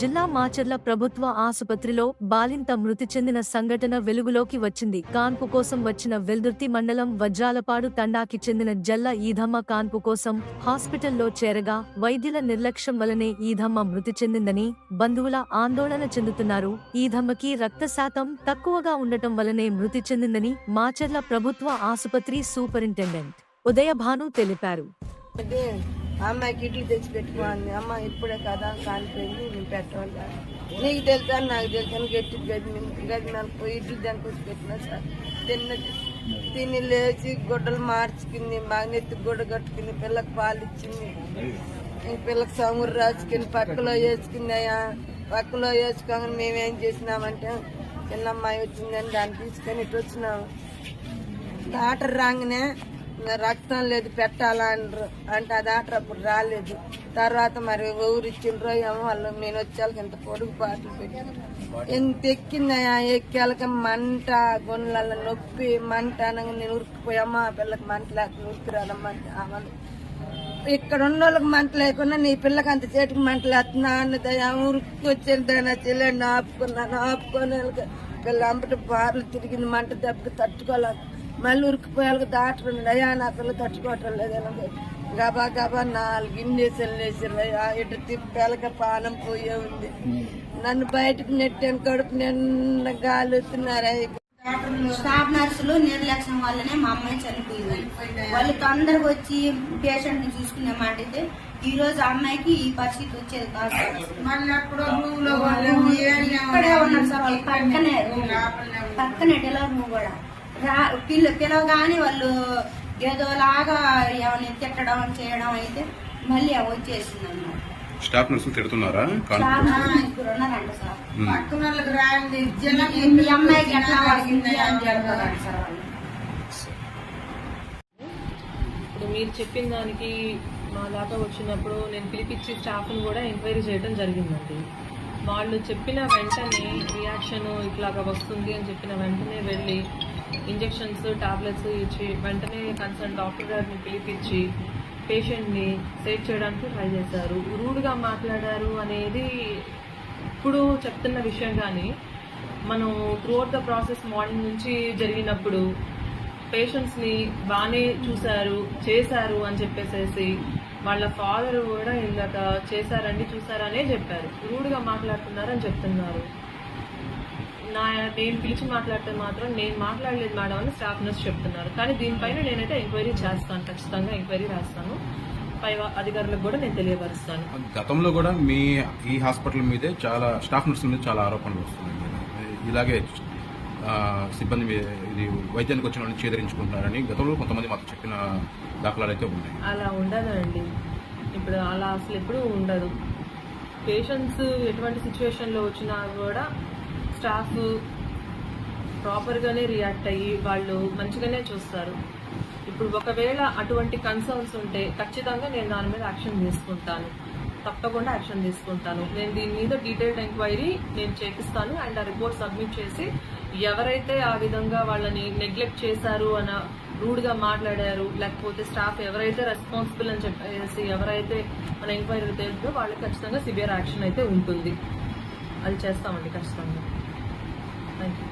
జిల్లా మాచర్ల ప్రభుత్వ ఆసుపత్రిలో బాలింత మృతి చెందిన సంఘటన వెలుగులోకి వచ్చింది. కాన్పు కోసం వచ్చిన వెల్దుర్తి మండలం వజ్రాలపాడు తండాకి చెందిన జల్ల ఈధమ్మ కాన్పు కోసం హాస్పిటల్లో చేరగా వైద్యుల నిర్లక్ష్యం వలనే ఈధమ్మ మృతి చెందిందని బంధువుల ఆందోళన చెందుతున్నారు. ఈధమ్మకి రక్త శాతం తక్కువగా ఉండటం వలనే మృతి చెందిందని మాచర్ల ప్రభుత్వ ఆసుపత్రి సూపరింటెండెంట్ ఉదయభాను తెలిపారు. అమ్మాయికి ఇడ్లీ తెచ్చి పెట్టుకోండి. అమ్మ ఇప్పుడే కదా కానిపోయింది నేను పెట్టవాలి నీకు తెలుసా? నాకు తెలుసా? గట్టి గది గది నాకు ఇడ్లీ దానికి వచ్చి పెట్టినా సార్. తిన్నది తిని లేచి గుడ్డలు మార్చుకుంది మాగనెత్తి గుడ్డ కట్టుకుంది పిల్లకి పాలు ఇచ్చింది. ఈ పిల్లకి సమురు రాసుకుని పక్కలో వేసుకున్నాయా పక్కలో వేసుకోగానే మేమేం చేసినామంటే చిన్న అమ్మాయి వచ్చిందని దాన్ని తీసుకొని ఇటు వచ్చినాము డాక్టర్ రాగానే రక్తం లేదు పెట్టాలా అంటారు అంటే అది డాక్టర్ అప్పుడు రాలేదు. తర్వాత మరి ఊరిచ్చిండ్రో ఏమో వాళ్ళు నేను వచ్చేళ్ళకి ఇంత పొడుగు పాటలు పెట్టి ఎంత ఎక్కిందయా ఎక్కేళ్ళకి మంట గొన్నెల నొప్పి మంట అనగా నేను ఉరికిపోయామా ఆ పిల్లకి మంట లేక ఉరికిరాదమ్మంటే ఆమెను ఇక్కడ ఉన్న వాళ్ళకి మంట లేకుండా నీ పిల్లకి అంత చేతికి మంట లేస్తున్నా అన్నదయ్యా ఉరికి వచ్చేది చెల్లెండి ఆపుకున్నాను ఆపుకొని వాళ్ళకి పిల్ల అంబటి బార్లు తిరిగింది మంట దెబ్బకి తట్టుకోలేదు మళ్ళీ ఉరికిపోయాలకు డాక్టర్ ఉంది అయ్యా నా పిల్ల తట్టుకోవటం లేదు గబా గబా నాలుగు ఇన్నేసలు వేసారు ఇటు తిప్పాలక పానం పోయే ఉంది. నన్ను బయటకు నెట్టాను కడుపు నిన్న గాలుతున్నారు స్టాఫ్ నర్సులు నిర్లక్ష్యం వల్లనే మా అమ్మాయి చనిపోయింది. వాళ్ళు తొందరగా వచ్చి పేషెంట్ని చూసుకున్నామంటే ఈ రోజు అమ్మాయికి ఈ పరిస్థితి వచ్చేది కాదు. ఇక్కడే ఉన్నారు సార్ వాళ్ళు పక్కనే పక్కనే డెలివరీ కూడా. రా పిల్ల పిలవగానే వాళ్ళు ఏదో లాగా ఏమైనా తిట్టడం చేయడం అయితే మళ్ళీ అవి వచ్చేసింది అన్నమాట స్టాఫ్ నర్సులు తిడుతున్నారా? అమ్మాయికి ఎట్లా అని చెప్తారంట సార్ వాళ్ళు. ఇప్పుడు మీరు చెప్పిన దానికి మా దాకా వచ్చినప్పుడు నేను పిలిపించి స్టాఫ్ను కూడా ఎంక్వైరీ చేయడం జరిగిందండి. వాళ్ళు చెప్పిన వెంటనే రియాక్షన్ ఇట్లాగా వస్తుంది అని చెప్పిన వెంటనే వెళ్ళి ఇంజెక్షన్స్ టాబ్లెట్స్ ఇచ్చి వెంటనే కన్సర్న్ డాక్టర్ గారిని పిలిపించి పేషెంట్ని సేవ్ చేయడానికి ట్రై చేశారు. రూడ్గా మాట్లాడారు అనేది ఇప్పుడు చెప్తున్న విషయం కానీ మనం త్రూఅవుట్ ద ప్రాసెస్ మార్నింగ్ నుంచి జరిగినప్పుడు పేషెంట్స్ని బాగానే చూశారు చేశారు అని చెప్పేసేసి వాళ్ళ ఫాదర్ కూడా ఇందాక చేశారండి చూసారనే చెప్పారు. రూడ్గా మాట్లాడుతున్నారని చెప్తున్నారు. నా నేను పిలిచి మాట్లాడితే మాత్రం నేను మాట్లాడలేదు మేడం అని స్టాఫ్ నర్స్ చెప్తున్నారు. కానీ దీనిపైన నేనైతే ఎంక్వైరీ చేస్తాను ఖచ్చితంగా ఎంక్వైరీ చేస్తాను పై అధికారులకు కూడా నేను తెలియపరుస్తాను. గతంలో కూడా మీ ఈ హాస్పిటల్ మీదే చాలా స్టాఫ్ నర్సుల మీద చాలా ఆరోపణలు వస్తున్నాయి ఇలాగే సిబ్బంది ఇది వైద్యానికి వచ్చిన వాళ్ళని చేదరించుకుంటారని గతంలో కొంతమంది మాకు చెప్పిన దాఖలాలు అయితే ఉన్నాయి. అలా ఉండదండి. ఇప్పుడు అలా అసలు ఎప్పుడూ ఉండదు. పేషెంట్స్ ఎటువంటి సిచ్యువేషన్లో వచ్చినా కూడా స్టాఫ్ ప్రాపర్గానే రియాక్ట్ అయ్యి వాళ్ళు మంచిగానే చూస్తారు. ఇప్పుడు ఒకవేళ అటువంటి కన్సర్న్స్ ఉంటే ఖచ్చితంగా నేను దాని మీద యాక్షన్ తీసుకుంటాను. తప్పకుండా యాక్షన్ తీసుకుంటాను. నేను దీని మీద డీటెయిల్డ్ ఎంక్వైరీ నేను చేపిస్తాను అండ్ ఆ రిపోర్ట్ సబ్మిట్ చేసి ఎవరైతే ఆ విధంగా వాళ్ళని నెగ్లెక్ట్ చేశారు అన్న రూడ్గా మాట్లాడారు లేకపోతే స్టాఫ్ ఎవరైతే రెస్పాన్సిబుల్ అని చెప్పేసి ఎవరైతే మన ఎంక్వైరీ తెలుపుతో వాళ్ళకి ఖచ్చితంగా సివియర్ యాక్షన్ అయితే ఉంటుంది. అది చేస్తామండి ఖచ్చితంగా. Thank you